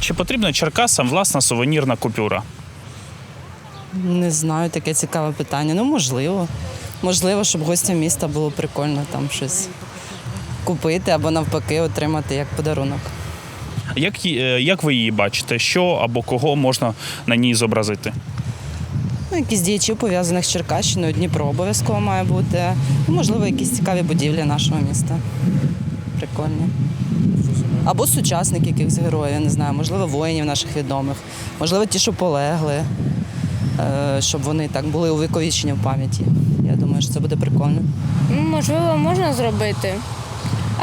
Чи потрібна Черкасам власна сувенірна купюра? Не знаю, таке цікаве питання. Ну, можливо. Можливо, щоб гостям міста було прикольно там щось купити або навпаки отримати як подарунок. Як, е, як ви її бачите? Що або кого можна на ній зобразити? Ну, якісь діячі пов'язаних з Черкащиною, Дніпро обов'язково має бути. Ну, можливо, якісь цікаві будівлі нашого міста. Прикольні. Або сучасник якихось героїв, я не знаю, можливо, воїнів наших відомих, можливо, ті, що полегли, е, щоб вони так були увіковічені в пам'яті. Я думаю, що це буде прикольно. Ну, Можливо, можна зробити,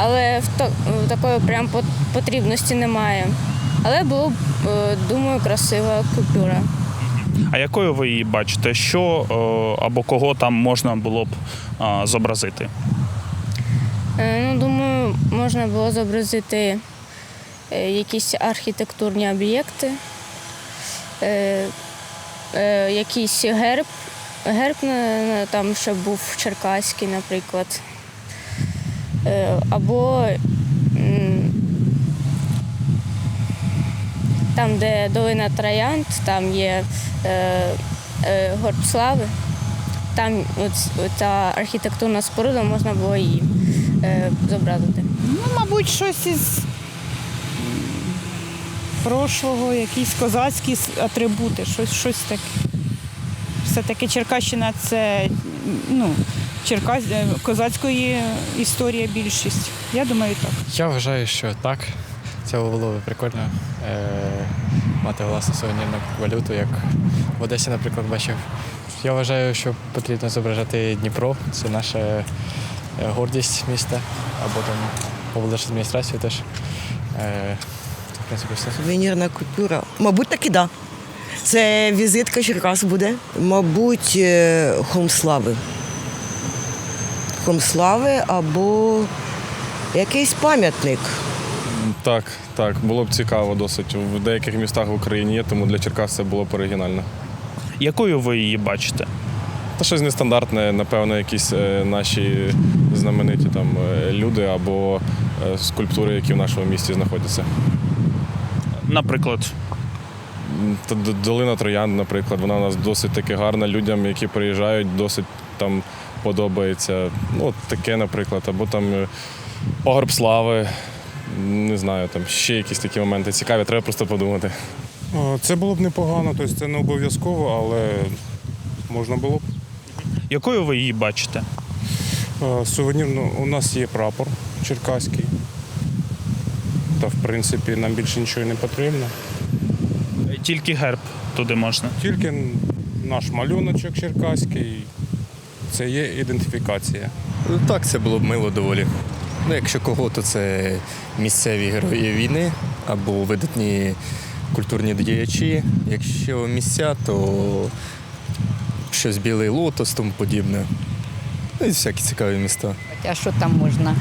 але в то- в такої прям потрібності немає. Але було б, е, думаю, красива купюра. А якою ви її бачите? Що е, або кого там можна було б зобразити? Е, Ну, думаю, можна було зобразити е, якісь архітектурні об'єкти, е, якийсь герб, герб там, щоб був черкаський, наприклад. Або там, де долина Троянд, там є горб слави. Там от, ця архітектурна споруда можна було її е, зобразити. Ну, мабуть, щось із прошлого, якісь козацькі атрибути, щось, щось таке. Все-таки Черкащина це ну, Черкас... е, козацької історія більшість. Я думаю, так. Я вважаю, що так. Це було б прикольно е, мати власну сувенірну валюту, як в Одесі, наприклад, бачив. Я вважаю, що потрібно зображати Дніпро. Це наша е, гордість міста, або там облдержадміністрацію теж. Е, в принципі, все. Сувенірна купюра. Мабуть, так і да. Це візитка Черкас буде. Мабуть, е, Холм Слави. Холм Слави або якийсь пам'ятник. Так, так, було б цікаво досить. В деяких містах в Україні є, тому для Черкас це було б оригінально. Якою ви її бачите? Та щось нестандартне, напевно, якісь е, наші знамениті там е, люди або е, скульптури, які в нашому місті знаходяться. Наприклад, Долина Троян, наприклад, вона у нас досить таки гарна. Людям, які приїжджають, досить там подобається. Ну, таке, наприклад, або там пагорб слави. Не знаю, там ще якісь такі моменти цікаві, треба просто подумати. Це було б непогано, тобто це не обов'язково, але можна було б. Якою ви її бачите? Сувенірно, у нас є прапор черкаський. Та, в принципі, нам більше нічого не потрібно. Тільки герб туди можна. Тільки наш малюночок черкаський це є ідентифікація. Так, це було б мило доволі. Ну, якщо кого, то це місцеві герої війни або видатні культурні діячі. Якщо місця, то щось білий лотос, тому подібне. Ну і всякі цікаві міста. А що там можна?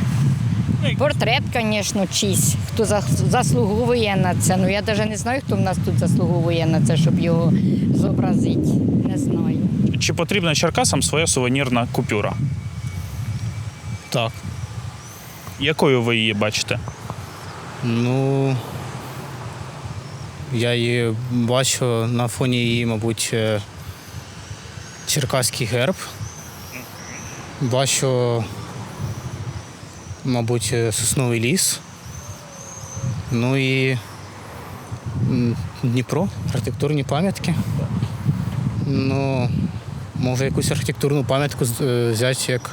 Портрет, звісно, чийсь, хто заслуговує на це. Ну я навіть не знаю, хто в нас тут заслуговує на це, щоб його зобразити. Не знаю. Чи потрібна Черкасам своя сувенірна купюра? Так. Якою ви її бачите? Ну я її бачу на фоні її, мабуть, е, черкаський герб. Бачу, мабуть, е, сосновий ліс. Ну і Дніпро, архітектурні пам'ятки. Ну, може якусь архітектурну пам'ятку е, взяти як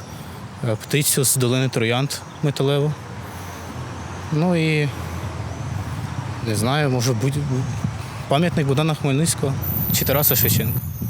е, птицю з долини Троянд металеву. Ну і не знаю, може будь пам'ятник Богдана Хмельницького чи Тараса Шевченка.